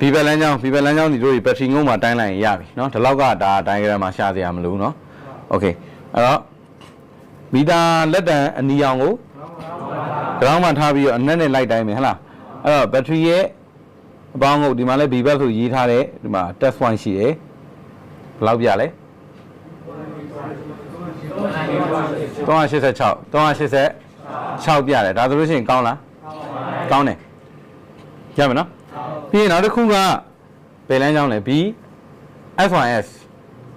ဘီဘယ်လန်းချောင်းဘီဘယ်လန်းချောင်းဒီတို့ဒီဘက်ထရီငုံမှာတိုင်းလိုက်ရင်ရပြီเนาะဒီလောက်ကဒါဒိုင်ဂရမ်မှာရှာစရာမလိုဘူးเนาะโอเคအဲ့တော့မီတာလက်တံအနီအောင်ကို ground မှာထားပြီးတော့အနက်နဲ့လိုက်တိုင်းမယ်ဟဟလားအဲ့တော့ဘက်ထရီရဲ့အပေါင်းကိုဒီမှာလဲ B back ဆိုရေးထားတဲ့ဒီမှာ test point ရှိတယ်ဘယ်လောက်ပြလဲ386 386ပြတယ်ဒါဆိုလို့ရှိရင်ကောင်းလားကောင်းတယ်ရမယ်နော် ပြီးရင်နောက်တစ်ခုကဘယ်လမ်းကြောင်းလဲ B S1S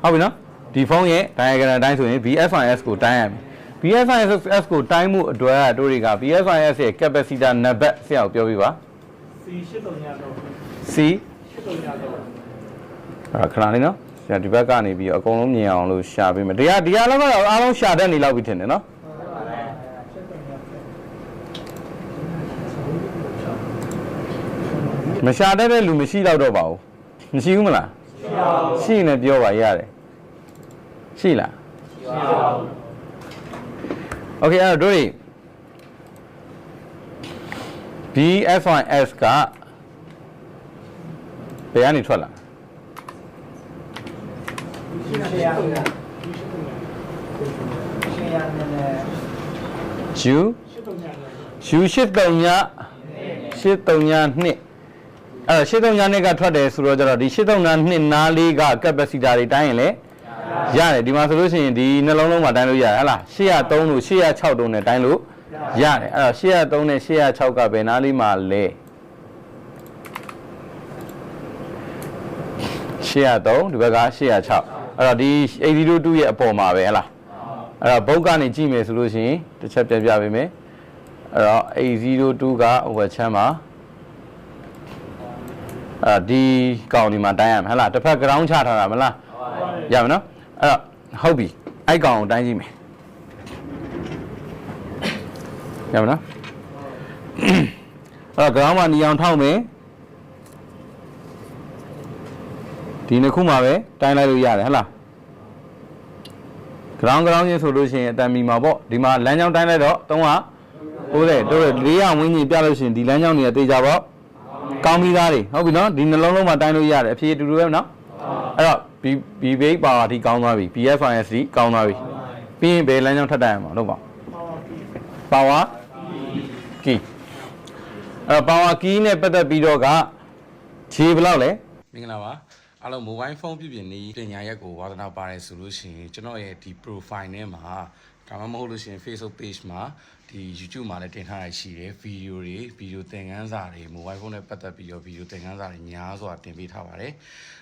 ဟုတ်ပြီနော်ဒီဖုန်းရဲ့ diagram အတိုင်းဆိုရင် BS1S ကိုတိုင်းရမယ် BS1S ကိုတိုင်းမှုအတွက်ကတို့တွေက BS1S ရဲ့ capacitor နံပါတ်ဆရာကိုပြောပြပါ C 83ညတော့ C 83ညတော့အဲ့ခဏလေးနော်ဆရာဒီဘက်ကနေပြီးတော့အကုန်လုံးမြင်အောင်လို့ရှာပေးမယ်တရားတရားလောက်ကတော့အားလုံးရှာတတ်နေလောက်ပြီထင်တယ်နော် မရှာတတ်တဲ့လူမရှိတော့တော့ပါဘူးမရှိဘူးမလားရှိရင်လည်းပြောပါရတယ်ရှိလားโอเคအဲ့တော့တို့တွေ BS1S ကဘယ်ကနေထွက်လာ ရှင်းရရှင်းရရှင်းရနည်းနည်း U 83ညတော့ U 83ည83ည2အဲ့တော့83ည2ကထွက်တယ်ဆိုတော့ကျတော့ဒီ83ည2နားလေးက capacitor တွေတိုင်းရင်လေရတယ်ဒီမှာဆိုလို့ရှိရင်ဒီနှလုံးလုံးမှာတိုင်းလို့ရတယ်ဟဟလား803လို့806တုံးနဲ့တိုင်းလို့ရတယ်အဲ့တော့803နဲ့806ကဘယ်နားလေးမှာလဲ803ဒီဘက်က806အဲ့တော့ဒီ802ရဲ့အပေါ်မှာပဲဟဟလားအဲ့တော့ဘုတ်ကနေကြည့်မယ်ဆိုလို့ရှိရင်တစ်ချက်ပြန်ပြပေးမယ်အဲ့တော့802က over ချမ်းမှာ အဲ့တော့ဒီကောင်ဒီမှာတိုင်းရမယ်ဟဟလားတစ်ဖက် ground ချထားတာမလားရမယ်နော်အဲ့တော့ဟုတ်ပြီအဲ့ကောင်ကိုတိုင်းကြည့်မယ်ရမယ်နော်အဲ့တော့ ground မှာညီအောင်ထောက်မယ်ဒီနှစ်ခုမှာပဲတိုင်းလိုက်လို့ရတယ်ဟဟလား ground ground ချင်းဆိုလို့ရှိရင်အတန်မီမှာပေါ့ဒီမှာလမ်းကြောင်းတိုင်းလိုက်တော့390တို့400ဝန်းကျင်ပြလို့ရှိရင်ဒီလမ်းကြောင်းတွေကတေးကြပေါ့ ကောင်းပြီးသားတွေဟုတ်ပြီနော်ဒီနှလုံးလုံးမှာတိုင်းလို့ရတယ်အဖြေအတူတူပဲနော်အဲ့တော့ B B base power ဒီကောင်းသွားပြီ BFIS ဒီကောင်းသွားပြီပြီးရင်ဘယ်လမ်းကြောင်းထပ်တိုင်းအောင်လုပ်ပါ power key အဲ့တော့ power key နဲ့ပတ်သက်ပြီးတော့ကခြေဘယ်လောက်လဲမင်္ဂလာပါအားလုံး mobile phone ပြုပြင်နေပညာရက်ကိုဝါသနာပါတယ်ဆိုလို့ရှိရင်ကျွန်တော်ရဲ့ဒီ profile ထဲမှာဒါမှမဟုတ်လို့ရှိရင် Facebook page မှာ ဒီ YouTube မှာလည်းတင်ထားရရှိတယ်ဗီဒီယိုတွေဗီဒီယိုသင်ခန်းစာတွေ mobile phone နဲ့ပတ်သက်ပြီးတော့ဗီဒီယိုသင်ခန်းစာတွေများစွာတင်ပေးထားပါတယ်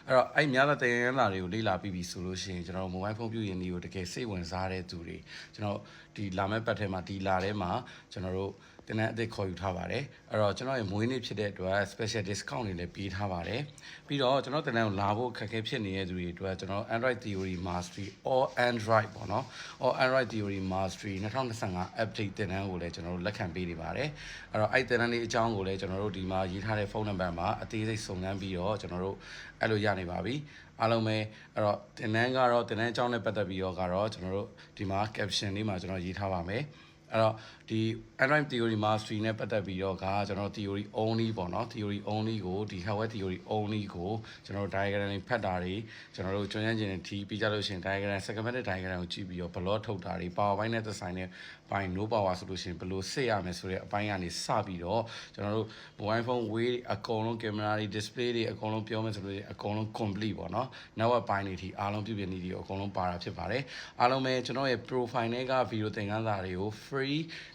အဲ့တော့အဲ့များသောသင်ခန်းစာတွေကိုလေ့လာပြီးပြီဆိုလို့ရှိရင်ကျွန်တော် mobile phone ပြုပြင်နေကိုတကယ်စိတ်ဝင်စားတဲ့သူတွေကျွန်တော်ဒီလာမဲ့ပတ်ထဲမှာဒီလာထဲမှာကျွန်တော်တို့တင်တဲ့အသစ်ခေါ်ယူထားပါတယ်အဲ့တော့ကျွန်တော်ရဲ့မွေးနေ့ဖြစ်တဲ့အတွက် special discount တွေလည်းပေးထားပါတယ်ပြီးတော့ကျွန်တော်တင်တဲ့ကိုလာဖို့အခက်အခဲဖြစ်နေတဲ့သူတွေအတွက်ကျွန်တော် Android Theory Mastery or Android ပေါ့နော် or Android Theory Mastery 2025 update တင်တဲ့ကိုလည်းကျွန်တော်တို့လက်ခံပေးနေပါတယ်အဲ့တော့အဲ့တင်တဲ့လေးအကြောင်းကိုလည်းကျွန်တော်တို့ဒီမှာရေးထားတဲ့ဖုန်းနံပါတ်မှာအသေးစိတ်စုံစမ်းပြီးတော့ကျွန်တော်တို့အဲ့လိုရနေပါပြီအားလုံးပဲအဲ့တော့တင်တန်းကတော့တင်တန်းအကြောင်းနဲ့ပတ်သက်ပြီးတော့ကတော့ကျွန်တော်တို့ဒီမှာ caption လေးမှာကျွန်တော်ရေးထားပါမယ် အဲ့တော့ဒီ Android theory mastery နဲ့ပတ်သက်ပြီးတော့ကကျွန်တော် theory only ပေါ့နော် theory only ကိုဒီ hardware theory only ကိုကျွန်တော် diagram တွေဖတ်တာတွေကျွန်တော်တို့ကျွမ်းကျင်ခြင်းတွေထီးပြီးကြလို့ရှိရင် diagram segmented diagram ကိုကြည့်ပြီးတော့ block ထုတ်တာတွေ power point နဲ့သက်ဆိုင်တဲ့ဘိုင်း no power ဆိုလို့ရှိရင်ဘယ်လိုစစ်ရမယ်ဆိုတဲ့အပိုင်းကနေစပြီးတော့ကျွန်တော်တို့ mobile phone way အကုန်လုံး camera တွေ display တွေအကုန်လုံးပြောမယ်ဆိုလို့ရှိရင်အကုန်လုံး complete ပေါ့နော် network ပိုင်းတွေထိအားလုံးပြုပြင်နေတွေအကုန်လုံးပါတာဖြစ်ပါတယ်အားလုံးပဲကျွန်တော်ရဲ့ profile နဲ့က video သင်ခန်းစာတွေကို free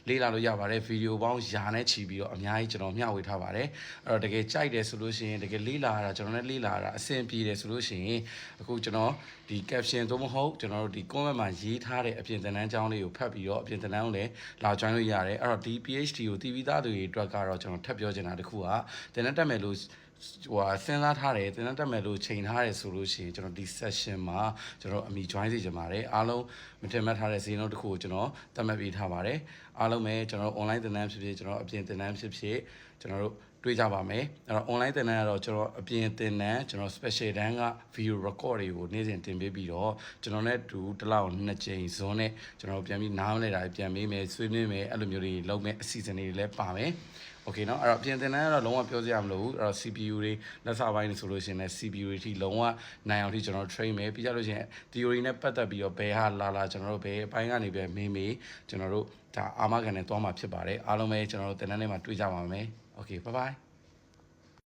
လေ့လာလို့ရပါတယ် video ပေါင်းယာနဲ့ချီပြီးတော့အများကြီးကျွန်တော်မျှဝေထားပါတယ်အဲ့တော့တကယ်ကြိုက်တယ်ဆိုလို့ရှိရင်တကယ်လေ့လာရတာကျွန်တော်လည်းလေ့လာရတာအဆင်ပြေတယ်ဆိုလို့ရှိရင်အခုကျွန်တော်ဒီ caption သို့မဟုတ်ကျွန်တော်တို့ဒီ comment မှာရေးထားတဲ့အပြင်သင်တန်းကြောင်းလေးကိုဖတ်ပြီးတော့အပြင်သင်တန်းကိုလည်းလာ join လို့ရတယ်အဲ့တော့ဒီ PhD ကိုတည်ပြီးသားသူတွေအတွက်ကတော့ကျွန်တော်ထပ်ပြောချင်တာတစ်ခုကသင်တန်းတက်မယ်လို့ ဟိုဟာစဉ်းစားထားတယ်တင်တက်မယ်လို့ချိန်ထားတယ်ဆိုလို့ရှိရင်ကျွန်တော်ဒီ session မှာကျွန်တော်အမိ join စီချင်ပါတယ်အားလုံးမထင်မှတ်ထားတဲ့ဈေးနှုန်းတစ်ခုကိုကျွန်တော်သတ်မှတ်ပေးထားပါတယ်အားလုံးပဲကျွန်တော် online သင်တန်းဖြစ်ဖြစ်ကျွန်တော်အပြင်သင်တန်းဖြစ်ဖြစ်ကျွန်တော်တို့ တွေ့ကြပါမယ်အဲ့တော့ online သင်တန်းကတော့ကျွန်တော်အပြင်သင်တန်းကျွန်တော် special တန်းက video record တွေကိုနေ့စဉ်တင်ပေးပြီးတော့ကျွန်တော်နဲ့တူတစ်လောက်နှစ်ကြိမ်ဇွန်နဲ့ကျွန်တော်ပြန်ပြီးနားမလဲတာပြန်မေးမယ်ဆွေးနွေးမယ်အဲ့လိုမျိုးတွေလုပ်မယ်အစီအစဉ်တွေလည်းပါမယ် โอเคเนาะအဲ့တော့ပြင်သင်တန်းကတော့လုံးဝပြောစရာမလိုဘူးအဲ့တော့ CPU တွေလက်စာပိုင်းတွေဆိုလို့ရှိရင်လည်း CPU တွေအထိလုံးဝနိုင်အောင်အထိကျွန်တော်တို့ train မယ်ပြီးကြလို့ရှိရင် theory နဲ့ပတ်သက်ပြီးတော့ဘယ်ဟာလာလာကျွန်တော်တို့ဘယ်အပိုင်းကနေပဲမေးမေးကျွန်တော်တို့ဒါအာမခံနဲ့သွားမှာဖြစ်ပါတယ်အားလုံးပဲကျွန်တော်တို့သင်တန်းထဲမှာတွေ့ကြပါမယ် Okay, bye bye.